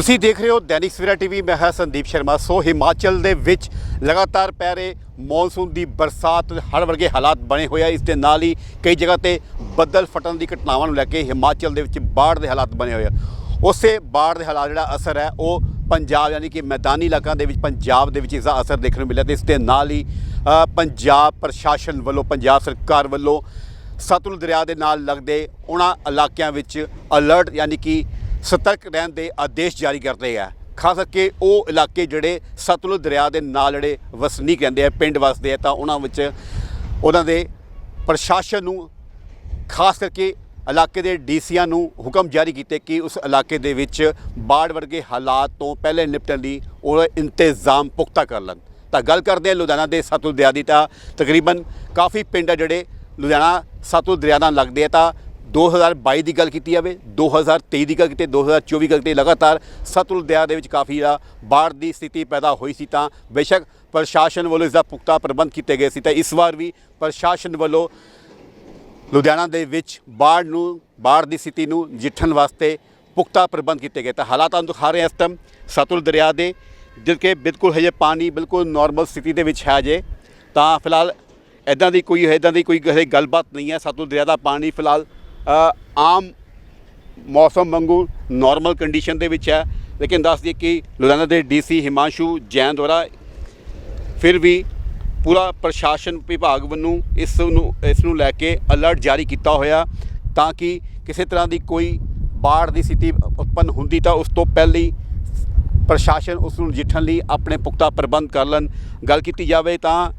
ਤੁਸੀਂ ਦੇਖ ਰਹੇ ਹੋ ਦੈਨਿਕ ਸਵੇਰਾ ਟੀਵੀ, ਮੈਂ ਹਾਂ ਸੰਦੀਪ ਸ਼ਰਮਾ। ਸੋ ਹਿਮਾਚਲ ਦੇ ਵਿੱਚ ਲਗਾਤਾਰ ਪੈ ਰਹੇ ਮੌਨਸੂਨ ਦੀ ਬਰਸਾਤ ਹਰ ਵਰਗੇ ਹਾਲਾਤ ਬਣੇ ਹੋਏ ਆ। ਇਸ ਦੇ ਨਾਲ ਹੀ ਕਈ ਜਗ੍ਹਾ ਤੇ ਬੱਦਲ ਫਟਣ ਦੀ ਘਟਨਾਵਾਂ ਨੂੰ ਲੈ ਕੇ ਹਿਮਾਚਲ ਦੇ ਵਿੱਚ ਬਾੜ ਦੇ ਹਾਲਾਤ ਬਣੇ ਹੋਏ ਆ। ਉਸੇ ਬਾੜ ਦੇ ਹਾਲਾਤ ਜਿਹੜਾ ਅਸਰ ਹੈ, ਉਹ ਪੰਜਾਬ ਯਾਨੀ ਕਿ ਮੈਦਾਨੀ ਇਲਾਕਿਆਂ ਦੇ ਵਿੱਚ, ਪੰਜਾਬ ਦੇ ਵਿੱਚ ਇਸ ਦਾ ਅਸਰ ਦੇਖਣ ਨੂੰ ਮਿਲਿਆ ਤੇ ਇਸ ਦੇ ਨਾਲ ਹੀ ਪੰਜਾਬ ਪ੍ਰਸ਼ਾਸਨ ਵੱਲੋਂ, ਪੰਜਾਬ ਸਰਕਾਰ ਵੱਲੋਂ ਸਤਲੁਜ ਦਰਿਆ ਦੇ ਨਾਲ ਲੱਗਦੇ ਉਹਨਾਂ ਇਲਾਕਿਆਂ ਵਿੱਚ ਅਲਰਟ ਯਾਨੀ ਕਿ ਸਤਰਕ ਰਹਿਣ ਦੇ ਆਦੇਸ਼ ਜਾਰੀ ਕਰਦੇ ਆ। ਖਾਸ ਕਰਕੇ ਉਹ ਇਲਾਕੇ ਜਿਹੜੇ ਸਤਲੁਜ ਦਰਿਆ ਦੇ ਨਾਲ ਜਿਹੜੇ ਵਸਨੀਕ ਰਹਿੰਦੇ ਆ, ਪਿੰਡ ਵਸਦੇ ਆ, ਤਾਂ ਉਹਨਾਂ ਵਿੱਚ ਉਹਨਾਂ ਦੇ ਪ੍ਰਸ਼ਾਸਨ ਨੂੰ ਖਾਸ ਕਰਕੇ ਇਲਾਕੇ ਦੇ ਡੀਸੀਆਂ ਨੂੰ ਹੁਕਮ ਜਾਰੀ ਕੀਤੇ ਕਿ ਉਸ ਇਲਾਕੇ ਦੇ ਵਿੱਚ ਬਾੜ ਵਰਗੇ ਹਾਲਾਤ ਤੋਂ ਪਹਿਲੇ ਨਿਪਟਣ ਲਈ ਉਹ ਇੰਤਜ਼ਾਮ ਪੁਖਤਾ ਕਰ ਲੈਣ। ਤਾਂ ਗੱਲ ਕਰਦੇ ਹਾਂ ਲੁਧਿਆਣਾ ਦੇ ਸਤਲੁਜ ਦਰਿਆ ਦੀ ਤਾਂ ਤਕਰੀਬਨ ਕਾਫੀ ਪਿੰਡ ਆ ਜਿਹੜੇ ਲੁਧਿਆਣਾ ਸਤਲੁਜ ਦਰਿਆ ਨਾਲ ਲੱਗਦੇ ਆ ਤਾਂ 2022 ਦੀ ਗੱਲ ਕੀਤੀ ਜਾਵੇ 2023 ਦੀ ਗੱਲ ਕੀਤੀ 2024 ਦੀ ਗੱਲ ਕੀਤੀ, ਲਗਾਤਾਰ ਸਤਲੁਜ ਦਰਿਆ ਦੇ ਵਿੱਚ ਕਾਫੀ ਜਿਹੜਾ ਬਾੜ ਦੀ ਸਥਿਤੀ ਪੈਦਾ ਹੋਈ ਸੀ ਤਾਂ ਬੇਸ਼ੱਕ ਪ੍ਰਸ਼ਾਸਨ ਵੱਲੋਂ ਇਸ ਦਾ ਪੁਖਤਾ ਪ੍ਰਬੰਧ ਕੀਤੇ ਗਏ ਸੀ ਤਾਂ ਇਸ ਵਾਰ ਵੀ ਪ੍ਰਸ਼ਾਸਨ ਵੱਲੋਂ ਲੁਧਿਆਣਾ ਦੇ ਵਿੱਚ ਬਾੜ ਨੂੰ, ਬਾੜ ਦੀ ਸਥਿਤੀ ਨੂੰ ਜਿੱਠਣ ਵਾਸਤੇ ਪੁਖਤਾ ਪ੍ਰਬੰਧ ਕੀਤੇ ਗਏ। ਤਾਂ ਹਾਲਾਤਾਂ ਨੂੰ ਦਿਖਾ ਰਹੇ ਇਸ ਟਾਈਮ ਸਤਲੁਜ ਦਰਿਆ ਦੇ, ਜਿਸ ਕੇ ਬਿਲਕੁਲ ਹਜੇ ਪਾਣੀ ਬਿਲਕੁਲ ਨਾਰਮਲ ਸਥਿਤੀ ਦੇ ਵਿੱਚ ਹੈ ਜੇ। ਤਾਂ ਫਿਲਹਾਲ ਇਦਾਂ ਦੀ ਕੋਈ ਇਦਾਂ ਦੀ ਕੋਈ ਹਜੇ ਗੱਲਬਾਤ ਨਹੀਂ ਹੈ। ਸਤਲੁਜ ਦਰਿਆ ਦਾ ਪਾਣੀ ਫਿਲਹਾਲ ਆਮ ਮੌਸਮ ਵਾਂਗੂ ਨਾਰਮਲ ਕੰਡੀਸ਼ਨ ਦੇ ਵਿੱਚ ਹੈ। ਲੇਕਿਨ ਦੱਸ ਦਈਏ ਕਿ ਲੁਧਿਆਣਾ ਦੇ ਡੀਸੀ ਹਿਮਾਂਸ਼ੂ ਜੈਨ ਦੁਆਰਾ ਫਿਰ ਵੀ ਪੂਰਾ ਪ੍ਰਸ਼ਾਸਨ ਵਿਭਾਗ ਵੱਲੋਂ ਇਸ ਨੂੰ ਇਸ ਨੂੰ ਲੈ ਕੇ ਅਲਰਟ ਜਾਰੀ ਕੀਤਾ ਹੋਇਆ ਤਾਂ ਕਿ ਕਿਸੇ ਤਰ੍ਹਾਂ ਦੀ ਕੋਈ ਬਾੜ ਦੀ ਸਥਿਤੀ ਉਤਪੰਨ ਹੁੰਦੀ ਤਾਂ ਉਸ ਤੋਂ ਪਹਿਲਾਂ ਹੀ ਪ੍ਰਸ਼ਾਸਨ ਉਸ ਨੂੰ ਨਜਿੱਠਣ ਲਈ ਆਪਣੇ ਪੁਖਤਾ ਪ੍ਰਬੰਧ ਕਰ ਲੈਣ। ਗੱਲ ਕੀਤੀ ਜਾਵੇ ਤਾਂ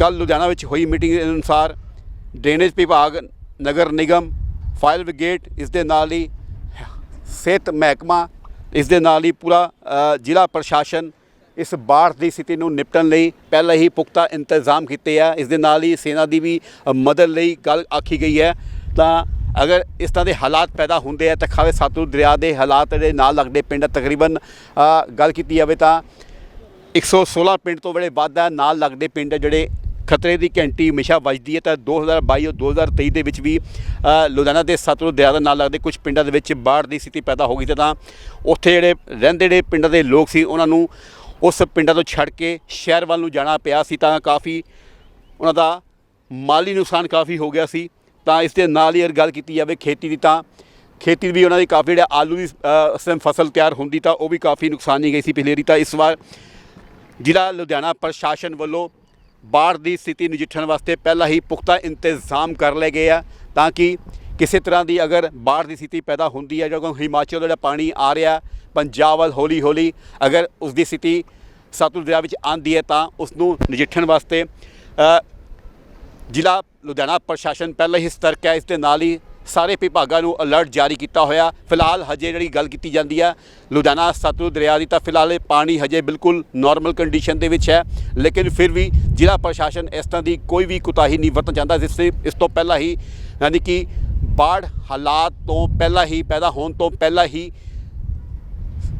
ਕੱਲ ਲੁਧਿਆਣਾ ਵਿੱਚ ਹੋਈ ਮੀਟਿੰਗ ਦੇ ਅਨੁਸਾਰ ਡਰੇਨੇਜ ਵਿਭਾਗ ਨਗਰ ਨਿਗਮ, ਫਾਇਰ ਬ੍ਰਿਗੇਡ, ਇਸ ਦੇ ਨਾਲ ਹੀ ਸਿਹਤ ਮਹਿਕਮਾ, ਇਸ ਦੇ ਨਾਲ ਹੀ ਪੂਰਾ ਜ਼ਿਲ੍ਹਾ ਪ੍ਰਸ਼ਾਸਨ ਇਸ ਬਾੜ ਦੀ ਸਥਿਤੀ ਨੂੰ ਨਿਪਟਣ ਲਈ ਪਹਿਲਾਂ ਹੀ ਪੁਖਤਾ ਇੰਤਜ਼ਾਮ ਕੀਤੇ ਆ। ਇਸ ਦੇ ਨਾਲ ਹੀ ਸੈਨਾ ਦੀ ਵੀ ਮਦਦ ਲਈ ਗੱਲ ਆਖੀ ਗਈ ਹੈ। ਤਾਂ ਅਗਰ ਇਸ ਤਰ੍ਹਾਂ ਦੇ ਹਾਲਾਤ ਪੈਦਾ ਹੁੰਦੇ ਆ ਤਾਂ ਖਾਵੇ ਸਤਲੁਜ ਦਰਿਆ ਦੇ ਹਾਲਾਤ ਦੇ ਨਾਲ ਲੱਗਦੇ ਪਿੰਡ ਤਕਰੀਬਨ ਗੱਲ ਕੀਤੀ ਜਾਵੇ ਤਾਂ 116 ਪਿੰਡ ਤੋਂ ਬੜੇ ਵੱਧ ਹੈ ਨਾਲ ਲੱਗਦੇ ਪਿੰਡ ਜਿਹੜੇ ਖਤਰੇ ਦੀ ਘੰਟੀ ਹਮੇਸ਼ਾ ਵੱਜਦੀ ਹੈ ਤਾਂ 2022 ਔਰ 2023 ਦੇ ਵਿੱਚ ਵੀ ਲੁਧਿਆਣਾ ਦੇ ਸਤਲੁਜ ਦਰਿਆ ਦੇ ਨਾਲ ਲੱਗਦੇ ਕੁਝ ਪਿੰਡਾਂ ਦੇ ਵਿੱਚ ਬਾੜ ਦੀ ਸਥਿਤੀ ਪੈਦਾ ਹੋ ਗਈ ਤੇ ਤਾਂ ਉੱਥੇ ਜਿਹੜੇ ਰਹਿੰਦੇ ਜਿਹੜੇ ਪਿੰਡਾਂ ਦੇ ਲੋਕ ਸੀ ਉਹਨਾਂ ਨੂੰ ਉਸ ਪਿੰਡਾਂ ਤੋਂ ਛੱਡ ਕੇ ਸ਼ਹਿਰ ਵੱਲ ਨੂੰ ਜਾਣਾ ਪਿਆ ਸੀ ਤਾਂ ਕਾਫੀ ਉਹਨਾਂ ਦਾ ਮਾਲੀ ਨੁਕਸਾਨ ਕਾਫੀ ਹੋ ਗਿਆ ਸੀ ਤਾਂ ਇਸ ਦੇ ਨਾਲ ਹੀ ਅਗਰ ਗੱਲ ਕੀਤੀ ਜਾਵੇ ਖੇਤੀ ਦੀ ਤਾਂ ਖੇਤੀ ਵੀ ਉਹਨਾਂ ਦੀ ਕਾਫੀ ਜਿਹੜਾ ਆਲੂ ਦੀ ਅ, ਟਾਈਮ ਫਸਲ ਤਿਆਰ ਹੁੰਦੀ ਤਾਂ ਉਹ ਵੀ ਕਾਫੀ ਨੁਕਸਾਨੀ ਗਈ ਸੀ ਪਿਛਲੇ ਵਾਰੀ ਤਾਂ ਇਸ ਵਾਰ ਜ਼ਿਲ੍ਹਾ ਲੁਧਿਆਣਾ ਪ੍ਰਸ਼ਾਸਨ ਵੱਲੋਂ ਬਾੜ ਦੀ ਸਥਿਤੀ ਨਜਿੱਠਣ ਵਾਸਤੇ ਪਹਿਲਾਂ ਹੀ ਪੁਖਤਾ ਇੰਤਜ਼ਾਮ ਕਰ ਲਏ ਗਏ ਆ ਤਾਂ ਕਿ ਕਿਸੇ ਤਰ੍ਹਾਂ ਦੀ ਅਗਰ ਬਾੜ ਦੀ ਸਥਿਤੀ ਪੈਦਾ ਹੁੰਦੀ ਹੈ ਜਦੋਂ ਹਿਮਾਚਲ ਦਾ ਜਿਹੜਾ ਪਾਣੀ ਆ ਰਿਹਾ, ਪੰਜਾਬ ਵੱਲ ਹੌਲੀ ਹੌਲੀ ਅਗਰ ਉਸ ਦੀ ਸਥਿਤੀ ਸਤਲੁਜ ਦਰਿਆ ਵਿੱਚ ਆਂਦੀ ਹੈ ਤਾਂ ਉਸ ਨੂੰ ਨਜਿੱਠਣ ਵਾਸਤੇ ਜ਼ਿਲ੍ਹਾ ਲੁਧਿਆਣਾ ਪ੍ਰਸ਼ਾਸਨ ਪਹਿਲਾਂ ਹੀ ਸਤਰਕ ਹੈ, ਇਸ ਦੇ ਨਾਲ ਹੀ ਸਾਰੇ ਵਿਭਾਗਾਂ ਨੂੰ ਅਲਰਟ ਜਾਰੀ ਕੀਤਾ ਹੋਇਆ। ਫਿਲਹਾਲ ਹਜੇ ਜਿਹੜੀ ਗੱਲ ਕੀਤੀ ਜਾਂਦੀ ਹੈ, ਲੁਧਿਆਣਾ ਸਤਲੁਜ ਦਰਿਆ ਦੀ ਤਾਂ ਫਿਲਹਾਲ ਇਹ ਪਾਣੀ ਹਜੇ ਬਿਲਕੁਲ ਨਾਰਮਲ ਕੰਡੀਸ਼ਨ ਦੇ ਵਿੱਚ ਹੈ। ਲੇਕਿਨ ਫਿਰ ਵੀ ਜ਼ਿਲ੍ਹਾ ਪ੍ਰਸ਼ਾਸਨ ਇਸ ਤਰ੍ਹਾਂ ਦੀ ਕੋਈ ਵੀ ਕੁਤਾਹੀ ਨਹੀਂ ਵਰਤਣ ਚਾਹੁੰਦਾ। ਜਿਸ ਤੇ ਇਸ ਤੋਂ ਪਹਿਲਾਂ ਹੀ, ਯਾਨੀ ਕਿ ਬਾੜ ਹਾਲਾਤ ਤੋਂ ਪਹਿਲਾਂ ਹੀ, ਪੈਦਾ ਹੋਣ ਤੋਂ ਪਹਿਲਾਂ ਹੀ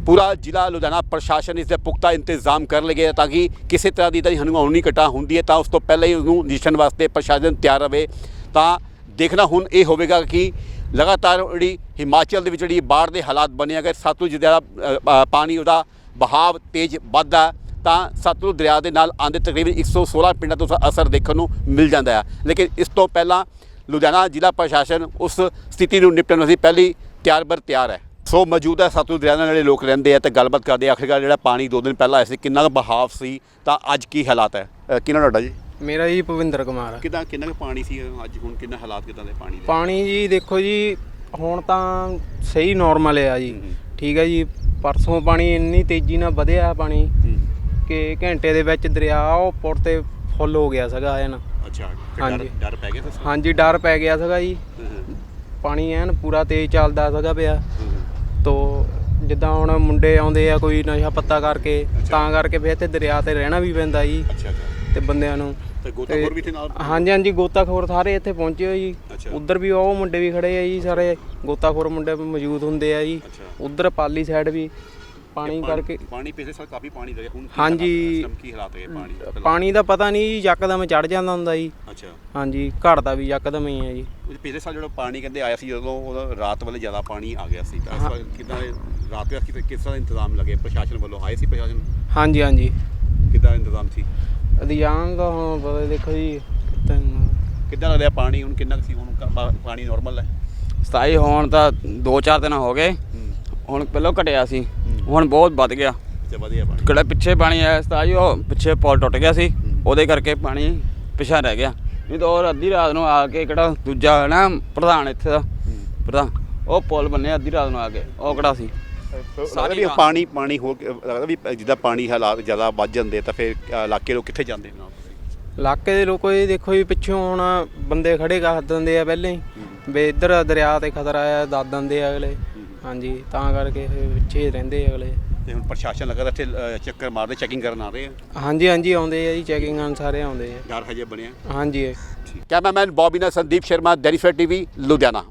ਪੂਰਾ ਜ਼ਿਲ੍ਹਾ ਲੁਧਿਆਣਾ ਪ੍ਰਸ਼ਾਸਨ ਇਸ ਦੇ ਪੁਖਤਾ ਇੰਤਜ਼ਾਮ ਕਰ ਲਗੇ ਤਾਂ ਕਿ ਕਿਸੇ ਤਰ੍ਹਾਂ ਦੀ ਤਾਂ ਹਨਗਾਉਣੀ ਘਟਾ ਹੁੰਦੀ ਹੈ ਤਾਂ ਉਸ ਤੋਂ ਪਹਿਲਾਂ ਹੀ ਉਸਨੂੰ ਨਿਸ਼ਚਣ ਵਾਸਤੇ ਪ੍ਰਸ਼ਾਸਨ ਤਿਆਰ ਰਵੇ ਤਾਂ ਦੇਖਣਾ ਹੁਣ ਇਹ ਹੋਵੇਗਾ ਕਿ ਲਗਾਤਾਰ ਜਿਹੜੀ ਹਿਮਾਚਲ ਦੇ ਵਿੱਚ ਜਿਹੜੀ ਬਾੜ ਦੇ ਹਾਲਾਤ ਬਣੇ ਅਗਰ ਸਤਲੁਜ ਦਾ ਪਾਣੀ ਉਹਦਾ ਬਹਾਵ ਤੇਜ਼ ਵੱਧਦਾ ਤਾਂ ਸਤਲੁਜ ਦਰਿਆ ਦੇ ਨਾਲ ਆਂਦੇ ਤਕਰੀਬਨ 116 ਪਿੰਡਾਂ ਤੋਂ ਅਸਰ ਦੇਖਣ ਨੂੰ ਮਿਲ ਜਾਂਦਾ ਹੈ। ਲੇਕਿਨ ਇਸ ਤੋਂ ਪਹਿਲਾਂ ਲੁਧਿਆਣਾ ਜ਼ਿਲ੍ਹਾ ਪ੍ਰਸ਼ਾਸਨ ਉਸ ਸਥਿਤੀ ਨੂੰ ਨਿਪਟਣ ਵਾਸਤੇ ਪਹਿਲੀ ਤਿਆਰ ਬਰ ਤਿਆਰ ਹੈ। ਸੋ ਮੌਜੂਦਾ ਸਤਲੁਜ ਦਰਿਆ ਨਾਲ ਜਿਹੜੇ ਲੋਕ ਰਹਿੰਦੇ ਆ ਤੇ ਗੱਲਬਾਤ ਕਰਦੇ ਆਖਿਰਕਾਰ ਜਿਹੜਾ ਪਾਣੀ ਦੋ ਦਿਨ ਪਹਿਲਾਂ ਆਇਆ ਸੀ ਕਿੰਨਾ ਕੁ ਬਹਾਵ ਸੀ ਤਾਂ ਅੱਜ ਕੀ ਹਾਲਾਤ ਹੈ? ਅ, ਕਿਹਨਾਂ ਤੁਹਾਡਾ ਜੀ? ਮੇਰਾ ਜੀ ਭਵਿੰਦਰ ਕੁਮਾਰ। ਕਿਦਾਂ ਕਿੰਨਾ ਕੁ ਪਾਣੀ ਸੀ ਅੱਜ ਹੁਣ? ਕਿੰਨਾ ਹਾਲਾਤ ਕਿਦਾਂ ਦੇ ਪਾਣੀ ਦੇ? ਪਾਣੀ ਜੀ ਦੇਖੋ ਜੀ ਹੁਣ ਤਾਂ ਸਹੀ ਨਾਰਮਲ ਆ ਜੀ। ਠੀਕ ਹੈ ਜੀ ਪਰਸੋਂ ਪਾਣੀ ਇੰਨੀ ਤੇਜ਼ੀ ਨਾਲ ਵਧਿਆ ਪਾਣੀ। ਹੂੰ। ਕਿ ਘੰਟੇ ਦੇ ਵਿੱਚ ਦਰਿਆ ਉਹ ਪੁਰ ਤੇ ਫੁੱਲ ਹੋ ਗਿਆ ਸੀਗਾ ਐਨ। ਅੱਛਾ ਡਰ ਹਾਂਜੀ। ਡਰ ਪੈ ਗਿਆ ਫਿਰ ਹਾਂਜੀ ਡਰ ਪੈ ਗਿਆ ਸੀਗਾ ਜੀ। ਪਾਣੀ ਐਨ ਪੂਰਾ ਤੇਜ਼ ਚੱਲਦਾ ਸੀਗਾ ਪਿਆ। ਤੋ ਜਿੱਦਾਂ ਹੁਣ ਮੁੰਡੇ ਆਉਂਦੇ ਆ ਕੋਈ ਨਸ਼ਾ ਪੱਤਾ ਕਰਕੇ ਤਾਂ ਕਰਕੇ ਫਿਰ ਇੱਥੇ ਦਰਿਆ ਤੇ ਰਹਿਣਾ ਵੀ ਪੈਂਦਾ ਜੀ। ਅੱਛਾ ਅੱਛਾ। ਤੇ ਬੰਦਿਆਂ ਨੂੰ। ਤੇ ਗੋਤਾਖੋਰ ਵੀ ਇੱਥੇ ਨਾਲ ਹਾਂਜੀ ਹਾਂਜੀ ਗੋਤਾਖੋਰ ਸਾਰੇ ਇੱਥੇ ਪਹੁੰਚੇ ਹੋ ਜੀ। ਅੱਛਾ। ਉਧਰ ਵੀ ਉਹ ਮੁੰਡੇ ਵੀ ਖੜੇ ਆ ਜੀ ਸਾਰੇ ਗੋਤਾਖੋਰ ਮੁੰਡੇ ਮੌਜੂਦ ਹੁੰਦੇ ਆ ਜੀ। ਅੱਛਾ। ਉਧਰ ਪਾਲੀ ਸਾਈਡ ਵੀ ਪਾਣੀ ਕਰਕੇ ਪਾਣੀ ਪਿਛਲੇ ਸਾਲ ਕਾਫੀ ਪਾਣੀ ਲੱਗਿਆ ਹੁਣ ਕੀ ਹਾਂਜੀ। ਹਾਲਾਤ ਹੈ? ਇਸ time ਕੀ ਹਾਲਾਤ ਹੈ ਪਾਣੀ ਦੇ? ਪਾਣੀ ਦਾ ਪਤਾ ਨਹੀਂ ਜੀ ਯਕਦਮ ਚੜ ਜਾਂਦਾ ਹੁੰਦਾ ਜੀ। ਅੱਛਾ। ਹਾਂਜੀ ਘਟਦਾ ਵੀ ਯਕਦਮ ਹੀ ਹੈ ਜੀ। ਉਹ ਪਿਛਲੇ ਸਾਲ ਜਿਹੜਾ ਪਾਣੀ ਕਹਿੰਦੇ ਆਇਆ ਸੀ ਜਦੋਂ ਉਹਦਾ ਰਾਤ ਵੇਲੇ ਜ਼ਿਆਦਾ ਪਾਣੀ ਆ ਗਿਆ ਸੀ। ਤਾਂ ਇਸ ਵਾਰ ਕਿਦਾਂ ਰਾਤ ਕਿਤੇ ਕਿਸ ਤਰ੍ਹਾਂ ਦਾ ਇੰਤਜ਼ਾਮ ਲੱਗੇ ਪ੍ਰਸ਼ਾਸਨ ਵੱਲੋਂ ਆਏ ਸੀ ਪ੍ਰਸ਼ਾਸਨ? ਹਾਂਜੀ ਹਾਂਜੀ। ਕਿਦਾਂ ਇੰਤਜ਼ਾਮ ਸੀ? ਅਧਿਆਨ ਦਾ ਹੁਣ ਪਤਾ ਦੇਖੋ ਜੀ ਕਿੱਦਾਂ- ਕਿੱਦਾਂ ਲੱਗਦਾ ਪਾਣੀ ਹੁਣ ਕਿੰਨਾ ਕੁ ਸੀ ਹੁਣ? ਕ- ਪਾ- ਪਾਣੀ ਨਾਰਮਲ ਹੈ? ਸਤਾਈ ਹੋਣ ਤਾਂ 2-4 ਦਿਨ ਹੋ ਗਏ। ਹੁਣ ਪਹਿਲਾਂ ਘਟਿਆ ਸੀ। ਹੁਣ ਬਹੁਤ ਵੱਧ ਗਿਆ। ਤੇ ਵਧੀਆ ਪਾਣੀ। ਕਿਹੜਾ ਪਿੱਛੇ ਪਾਣੀ ਆਇਆ ਸਤਾਈ ਉਹ ਪਿੱਛੇ ਪੁਲ ਟੁੱਟ ਗਿਆ ਸੀ। ਉਹਦੇ ਕਰਕੇ ਪਾਣੀ ਪਿਛਾ ਰਹਿ ਗਿਆ। ਨਹੀਂ ਤਾਂ ਹੋਰ ਅੱਧੀ ਰਾਤ ਨੂੰ ਆ ਕੇ ਕਿਹੜਾ ਦੂਜਾ ਹੈ ਨਾ ਪ੍ਰਧਾਨ ਇੱਥੇ ਦਾ ਪ੍ਰਧਾਨ ਉਹ ਪੁਲ ਬੰਨੇ ਅੱਧੀ ਰਾਤ ਨੂੰ ਆ ਕੇ ਉਹ ਕਿਹੜਾ ਸੀ? ਸਾਰੇ ਵੀ ਪਾਣੀ ਪਾਣੀ ਹੋ ਕੇ ਲੱਗਦਾ ਵੀ ਜਿੱਦਾਂ ਪਾਣੀ ਹਾਲਾਤ ਜ਼ਿਆਦਾ ਵੱਧ ਜਾਂਦੇ ਤਾਂ ਫਿਰ ਇਲਾਕੇ ਲੋਕ ਕਿੱਥੇ ਜਾਂਦੇ ਨੇ ਇਲਾਕੇ ਦੇ ਲੋਕੋ ਇਹ ਦੇਖੋ ਜੀ ਪਿੱਛੋਂ ਹੁਣ ਬੰਦੇ ਖੜੇ ਕਰ ਦਿੰਦੇ ਆ ਪਹਿਲੇ ਹੀ। ਵੀ ਇੱਧਰ ਦਰਿਆ ਤੇ ਖਤਰਾ ਆ ਦੱਸ ਦਿੰਦੇ ਆ ਅਗਲੇ। ਹਾਂਜੀ ਤਾਂ ਕਰਕੇ ਪਿੱਛੇ ਹੀ ਰਹਿੰਦੇ ਅਗਲੇ। ਤੇ ਹੁਣ ਪ੍ਰਸ਼ਾਸਨ ਲੱਗਾ ਇੱਥੇ ਚੱਕਰ ਮਾਰਦੇ ਚੈਕਿੰਗ ਕਰਨ ਆ ਰਹੇ ਆ? ਹਾਂਜੀ ਹਾਂਜੀ ਆਉਂਦੇ ਆ ਜੀ ਚੈਕਿੰਗ ਕਰਨ ਸਾਰੇ ਆਉਂਦੇ ਆ। ਡਰ ਹਜੇ ਬਣਿਆ? ਹਾਂਜੀ। ਕੈਮਰਾਮੈਨ ਬੌਬੀ ਨਾਲ ਸੰਦੀਪ ਸ਼ਰਮਾ ਸਵੇਰਾ ਟੀਵੀ ਲੁਧਿਆਣਾ।